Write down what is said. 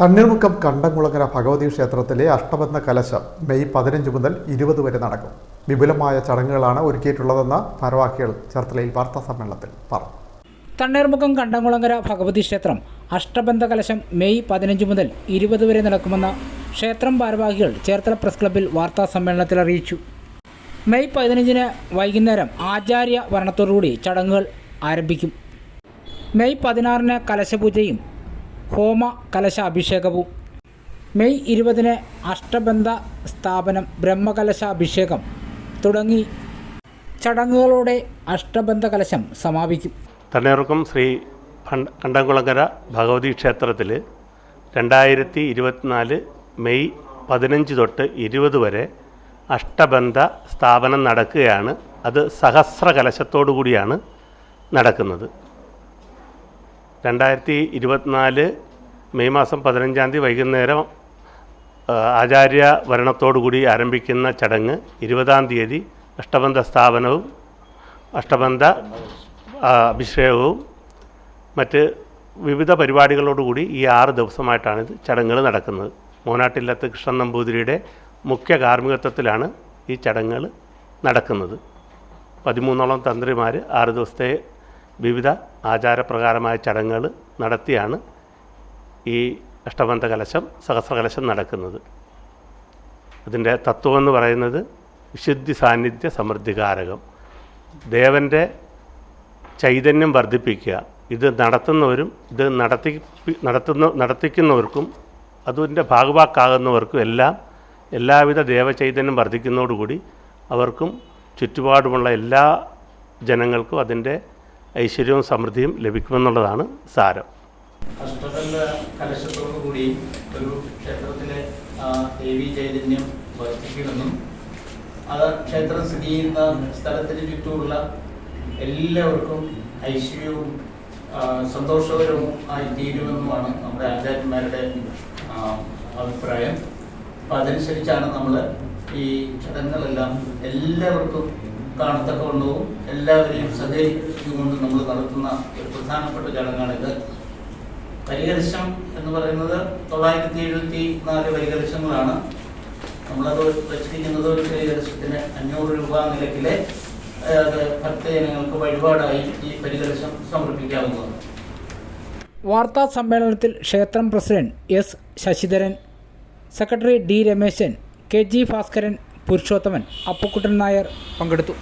തണ്ണീർമുക്കം കണ്ടംകുളങ്ങര ഭഗവതി ക്ഷേത്രത്തിലെ അഷ്ടബന്ധ കലശം മെയ് പതിനഞ്ച് മുതൽ ഇരുപത് വരെ നടക്കും. വിപുലമായ ചടങ്ങുകളാണ് ഒരുക്കിയിട്ടുള്ളതെന്ന് ഭാരവാഹികൾ ചേർത്തലയിൽ വാർത്താ സമ്മേളനത്തിൽ പറഞ്ഞു. തണ്ണീർമുഖം കണ്ടംകുളങ്ങര ഭഗവതി ക്ഷേത്രം അഷ്ടബന്ധ കലശം മെയ് പതിനഞ്ച് മുതൽ ഇരുപത് വരെ നടക്കുമെന്ന് ക്ഷേത്രം ഭാരവാഹികൾ ചേർത്തല പ്രസ് ക്ലബ്ബിൽ വാർത്താ സമ്മേളനത്തിൽ അറിയിച്ചു. മെയ് പതിനഞ്ചിന് വൈകുന്നേരം ആചാര്യ ഭരണത്തോടുകൂടി ചടങ്ങുകൾ ആരംഭിക്കും. മെയ് പതിനാറിന് കലശപൂജയും ഹോമ കലശ അഭിഷേകവും മെയ് ഇരുപതിന് അഷ്ടബന്ധ സ്ഥാപനം ബ്രഹ്മകലശ അഭിഷേകം തുടങ്ങി ചടങ്ങുകളോടെ അഷ്ടബന്ധ കലശം സമാപിക്കും. തണ്ണീർക്കം ശ്രീ കണ്ടംകുളങ്കര ഭഗവതി ക്ഷേത്രത്തിൽ രണ്ടായിരത്തി ഇരുപത്തിനാല് മെയ് പതിനഞ്ച് തൊട്ട് ഇരുപത് വരെ അഷ്ടബന്ധ സ്ഥാപനം നടക്കുകയാണ്. അത് സഹസ്ര കലശത്തോടു കൂടിയാണ് നടക്കുന്നത്. രണ്ടായിരത്തി ഇരുപത്തിനാല് മെയ് മാസം പതിനഞ്ചാം തീയതി വൈകുന്നേരം ആചാര്യ ഭരണത്തോടുകൂടി ആരംഭിക്കുന്ന ചടങ്ങ് ഇരുപതാം തീയതി അഷ്ടബന്ധ സ്ഥാപനവും അഷ്ടബന്ധ അഭിഷേകവും മറ്റ് വിവിധ പരിപാടികളോടുകൂടി ഈ ആറ് ദിവസമായിട്ടാണ് ഇത് ചടങ്ങുകൾ നടക്കുന്നത്. മോനാട്ടില്ലത്ത് കൃഷ്ണൻ നമ്പൂതിരിയുടെ മുഖ്യ കാർമ്മികത്വത്തിലാണ് ഈ ചടങ്ങുകൾ നടക്കുന്നത്. പതിമൂന്നോളം തന്ത്രിമാർ ആറ് ദിവസത്തെ വിവിധ ആചാരപ്രകാരമായ ചടങ്ങുകൾ നടത്തിയാണ് ഈ അഷ്ടബന്ധ കലശം സഹസ്രകലശം നടക്കുന്നത്. അതിന്റെ തത്വം എന്ന് പറയുന്നത് വിശുദ്ധി സാന്നിധ്യ സമൃദ്ധികാരകം. ദേവന്റെ ചൈതന്യം വർദ്ധിപ്പിക്കുക. ഇത് നടത്തുന്നവരും ഇത് നടത്തി നടത്തുന്ന നടത്തിക്കുന്നവർക്കും അതിന്റെ ഭാഗവാക്കാകുന്നവർക്കും എല്ലാം എല്ലാവിധ ദേവചൈതന്യം വർദ്ധിക്കുന്നതോടുകൂടി അവർക്കും ചുറ്റുപാടുമുള്ള എല്ലാ ജനങ്ങൾക്കും അതിന്റെ ഐശ്വര്യവും സമൃദ്ധിയും ലഭിക്കുമെന്നുള്ളതാണ് സാരം. അഷ്ടബന്ധ കലശത്തോടു കൂടി ഒരു ക്ഷേത്രത്തിലെ ദേവി ചൈതന്യം വർദ്ധിക്കുമെന്നും അത് ക്ഷേത്രം സ്ഥിതി ചെയ്യുന്ന സ്ഥലത്തിന് ചുറ്റുമുള്ള എല്ലാവർക്കും ഐശ്വര്യവും സന്തോഷകരവും ആയി തീരുമെന്നുമാണ് നമ്മുടെ ആചാര്യന്മാരുടെ അഭിപ്രായം. അപ്പം അതനുസരിച്ചാണ് നമ്മൾ ഈ ചടങ്ങുകളെല്ലാം എല്ലാവർക്കും കാണത്തക്കവണ്ണവും എല്ലാവരെയും സഹകരിച്ചുകൊണ്ട് നമ്മൾ നടത്തുന്ന ഒരു പ്രധാനപ്പെട്ട ചടങ്ങാണിത്. പരിഹർഷം എന്ന് പറയുന്നത് തൊള്ളായിരത്തി എഴുപത്തി നാല് പരികർശങ്ങളാണ് നമ്മളത് വെച്ചിരിക്കുന്നത് ഒരു പരികർശത്തിന് അഞ്ഞൂറ് രൂപ നിരക്കിലെ ഭക്തജനങ്ങൾക്ക് വഴിപാടായി ഈ പരിഹർഷം സമർപ്പിക്കാവുന്നതാണ്. വാർത്താ സമ്മേളനത്തിൽ ക്ഷേത്രം president S Sasidharan secretary D Rameshan K G Bhaskaran Purushothaman Appukuttan Nair പങ്കെടുത്തു.